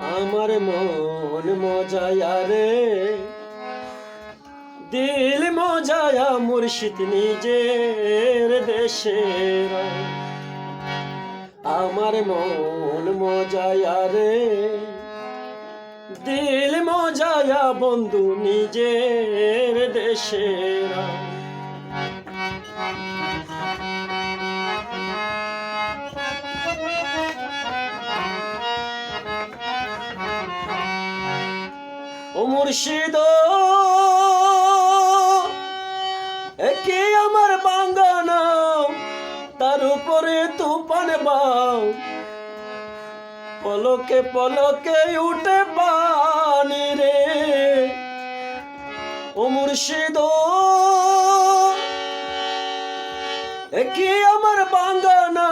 আমার মন মজায়া রে। দিল মজায়া মুর্শিদ নিজের দেশের। আমার মন মজায়া রে। দিল মজায়া বন্ধু নিজের দেশের। ও মুর্শিদ একে আমার বাঙ্গানা? তার উপরে তুফান বাও। পলকে পলকে উঠে পানি রে। ও মুর্শিদ একে আমার বাঙ্গানা?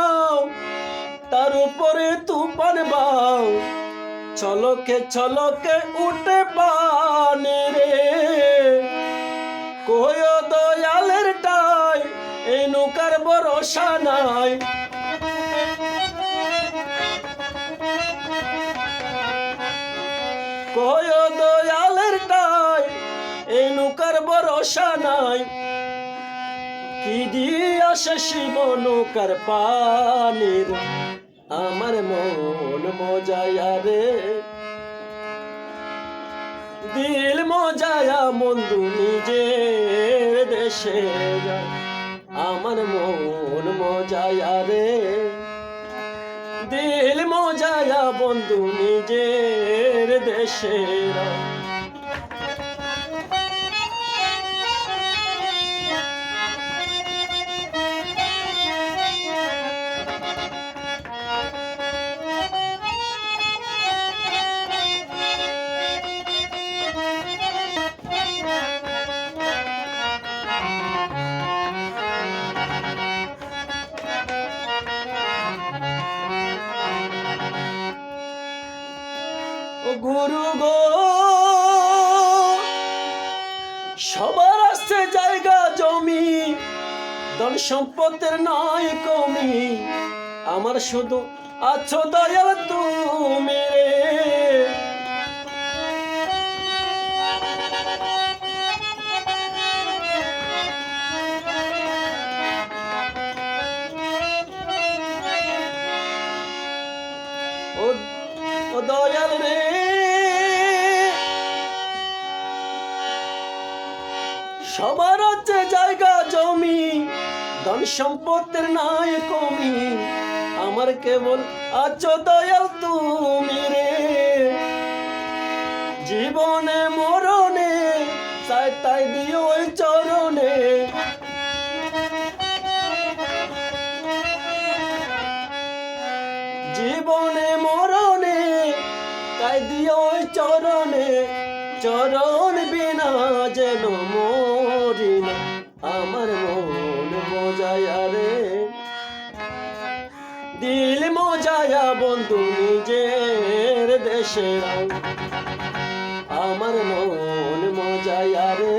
তার উপরে তুফান বাও। ছলকে ছলকে উঠে পানি রে। কয় দয়ালের টাই এই নৌকার ভরসা নাই। কয় দয়ালের টাই এই নৌকার ভরসা নাই। কি দিয়ে আসে শিব নৌকার পানির, আমার মন মজায়া রে। দিল মজায়া বন্ধু নিজের দেশে আমার মন মজায়া রে। দিল মজায়া বন্ধু নিজের দেশে গুরু সবার আছে জায়গা, জমি, ধন সম্পদের নয় কমি। আমার শুধু আছো দয়াল তুমি রে। দয়াল রে। সবার আছে জায়গা, জমি ধন সম্পদের নাই কমি। আমার কেবল আছো দয়াল তুমি রে। জীবনে, মরণে, চাই তাই দিও ওই চরণে। জীবনে, মরণে, তাই দিও ওই চরণে। চরণ বিনা যেন মরি বন্ধু নিজের দেশে আমার মন মজায়া রে।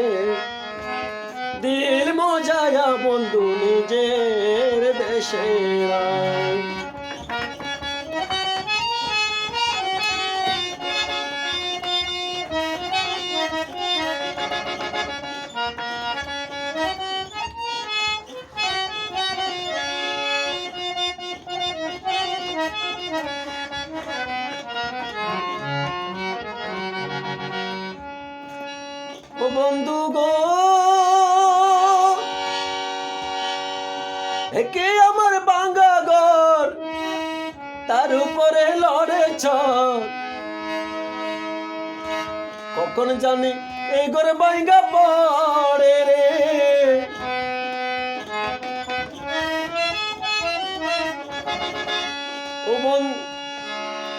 দিল মজায়া বন্ধু নিজের দেশে ও বন্ধু গো। একে আমার বাঙ্গা ঘর, তার উপরে লড়েছ কখন জানি এই ঘরে বাঙ্গা পড়ে রে।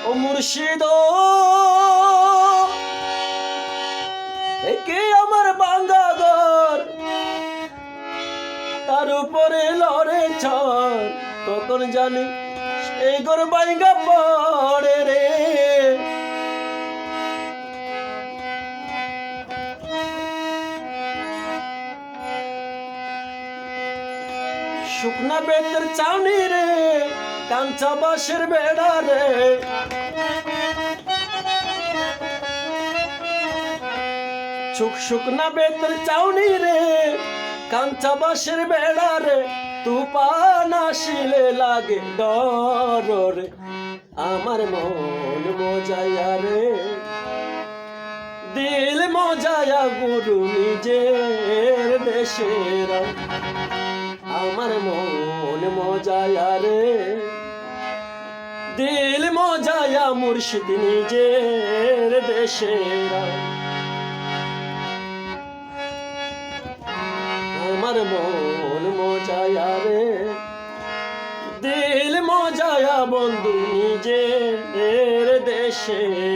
ও মুর্শিদ। একে আমার বাঙ্গা ঘর। তার উপরে লড়ে ছড় কখন জানি এই ঘর বাইঙ্গা পড়ে রে। শুকনা বেতের চাউনি রে, কাঞ্চা বাঁশের বেড়া রে। সুখ সুখ না বেতের চাউনি রে, কাঞ্চা বাসের বেড়া রে, তুফান আসিলে লাগে ডর রে। আমার মন মজায়া রে, দিল মজায়া গুরু নিজের দেশের। আমার মন মজায়া রে, দিল মজায়া মুর্শিদ নিজের দেশের। মজায়া বন্ধু নিজের দেশে।